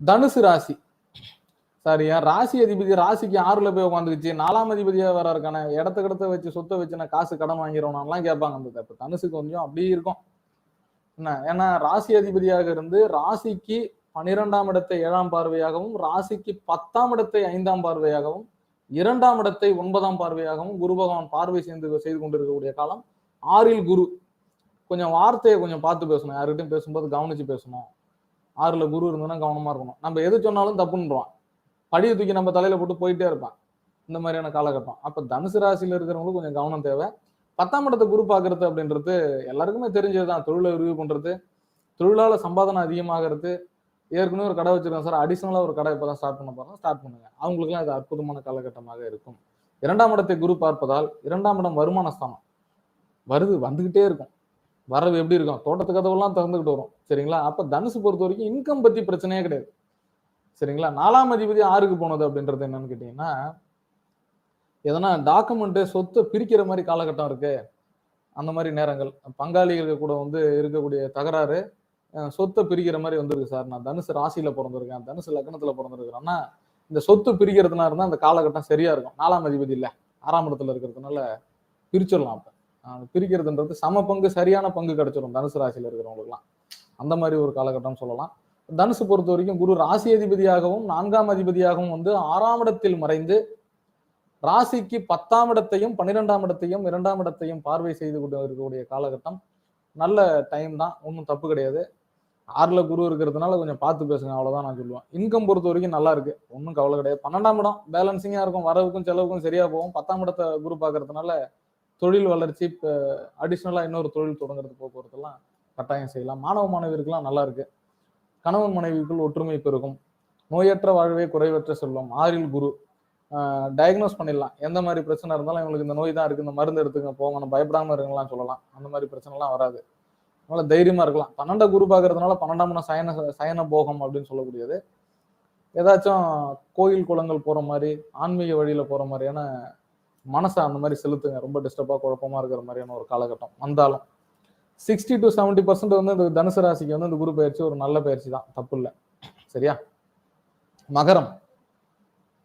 தனுசு ராசி. சாரி ராசி அதிபதி ராசிக்கு ஆறுல போய் உட்காந்துக்குச்சு நாலாம் அதிபதியா வேற இருக்கானே இடத்த வச்சு சொத்தை வச்சு நான் காசு கடன் வாங்கிறோம்லாம் கேட்பாங்க அந்த இப்ப தனுசு கொஞ்சம் அப்படியே இருக்கும். என்ன? ஏன்னா ராசி அதிபதியாக இருந்து ராசிக்கு பனிரெண்டாம் இடத்தை ஏழாம் பார்வையாகவும் ராசிக்கு பத்தாம் இடத்தை ஐந்தாம் பார்வையாகவும் இரண்டாம் இடத்தை ஒன்பதாம் பார்வையாகவும் குரு பகவான் பார்வை செய்து செய்து கொண்டிருக்கக்கூடிய காலம் ஆறில் குரு. கொஞ்சம் வார்த்தையை கொஞ்சம் பார்த்து பேசணும். யாருக்கிட்டையும் பேசும்போது கவனிச்சு பேசணும். ஆறுல குரு இருந்ததுன்னா கவனமா இருக்கணும். நம்ம எது சொன்னாலும் தப்புன்றோம் படியை தூக்கி நம்ம தலையில போட்டு போயிட்டே இருப்பான். இந்த மாதிரியான காலகட்டம். அப்ப தனுசு ராசியில இருக்கிறவங்களுக்கு கொஞ்சம் கவனம் தேவை. பத்தாம் இடத்தை குரு பாக்குறது அப்படின்றது எல்லாருக்குமே தெரிஞ்சதுதான். தொழிலை விரிவு பண்றது தொழிலால சம்பாதனை அதிகமாகிறது. ஏற்கனவே ஒரு கடை வச்சிருக்கேன் சார். அடிஷனலா ஒரு கடை இப்பதான் ஸ்டார்ட் பண்ண போறோம். ஸ்டார்ட் பண்ணுங்க. அவங்களுக்குலாம் இது அற்புதமான காலகட்டமாக இருக்கும். இரண்டாம் இடத்தை குரு பார்ப்பதால் இரண்டாம் இடம் வருமான ஸ்தானம் வருது வந்துகிட்டே இருக்கும். வரவு எப்படி இருக்கும்? தோட்டத்து கதவெல்லாம் திறந்துக்கிட்டு வரும். சரிங்களா? அப்ப தனுசு பொறுத்த வரைக்கும் இன்கம் பத்தி பிரச்சனையே கிடையாது. சரிங்களா? நாலாம் அதிபதி ஆறுக்கு போனது அப்படின்றது என்னன்னு கேட்டீங்கன்னா எதனா டாக்குமெண்ட் சொத்தை பிரிக்கிற மாதிரி காலகட்டம் இருக்கு. அந்த மாதிரி நேரங்கள். பங்காளிகள் கூட வந்து இருக்கக்கூடிய தகராறு சொத்தை பிரிக்கிற மாதிரி வந்திருக்கு சார். நான் தனுசு ராசியில பிறந்திருக்கேன். தனுசு லக்னத்துல பிறந்திருக்கிறேன்னா இந்த சொத்து பிரிக்கிறதுனா இருந்தா அந்த காலகட்டம் சரியா இருக்கும். நாலாம் அதிபதி இல்ல. ஆறாம் இடத்துல இருக்கிறதுனால பிரிச்சிடலாம் அப்ப. பிரிக்கிறதுன்றது சம பங்கு சரியான பங்கு கிடைச்சிடும் தனுசு ராசியில் இருக்கிறவங்களுக்குலாம் அந்த மாதிரி ஒரு காலகட்டம் சொல்லலாம். தனுசு பொறுத்த வரைக்கும் குரு ராசி அதிபதியாகவும் நான்காம் அதிபதியாகவும் வந்து ஆறாம் இடத்தில் மறைந்து ராசிக்கு பத்தாம் இடத்தையும் பன்னிரெண்டாம் இடத்தையும் இரண்டாம் இடத்தையும் பார்வை செய்து கொண்டு இருக்கக்கூடிய காலகட்டம். நல்ல டைம் தான். ஒன்றும் தப்பு கிடையாது. ஆறில் குரு இருக்கிறதுனால கொஞ்சம் பார்த்து பேசுங்க அவ்வளோதான் நான் சொல்லுவேன். இன்கம் பொறுத்த வரைக்கும் நல்லா இருக்கு. ஒன்றும் கவலை கிடையாது. பன்னெண்டாம் இடம் பேலன்சிங்காக இருக்கும். வரவுக்கும் செலவுக்கும் சரியாக போகும். பத்தாம் இடத்தை குரு பார்க்கறதுனால தொழில் வளர்ச்சி இப்போ அடிஷ்னலாக இன்னொரு தொழில் தொடங்குறது போக்குவரத்துலாம் கட்டாயம் செய்யலாம். மாணவ மாணவியர்கள்லாம் நல்லா இருக்கு. கணவன் மனைவிக்குள் ஒற்றுமை பெருகும். நோயற்ற வாழ்வே குறைவற்ற செல்வம். ஆறில் குரு. டயக்னோஸ் பண்ணிடலாம். எந்த மாதிரி பிரச்சனை இருந்தாலும் இவங்களுக்கு இந்த நோய் தான் இருக்கு. இந்த மருந்து எடுத்துங்க போங்க நம்ம பயப்படாம இருங்கலாம் சொல்லலாம். அந்த மாதிரி பிரச்சனைலாம் வராது. அதனால தைரியமா இருக்கலாம். பன்னெண்டாம் குரு பார்க்கறதுனால பன்னெண்டாம் சயன சயன போகம் அப்படின்னு சொல்லக்கூடியது. ஏதாச்சும் கோயில் குளங்கள் போற மாதிரி ஆன்மீக வழியில போற மாதிரியான மனசை அந்த மாதிரி செலுத்துங்க. ரொம்ப டிஸ்டர்பாக குழப்பமா இருக்கிற மாதிரியான ஒரு காலகட்டம் வந்தாலும். சிக்ஸ்டி டு செவன்டி பர்சன்ட் வந்து இந்த தனுசு ராசிக்கு வந்து இந்த குரு பயிற்சி ஒரு நல்ல பயிற்சி தான். தப்பு இல்லை. சரியா? மகரம்.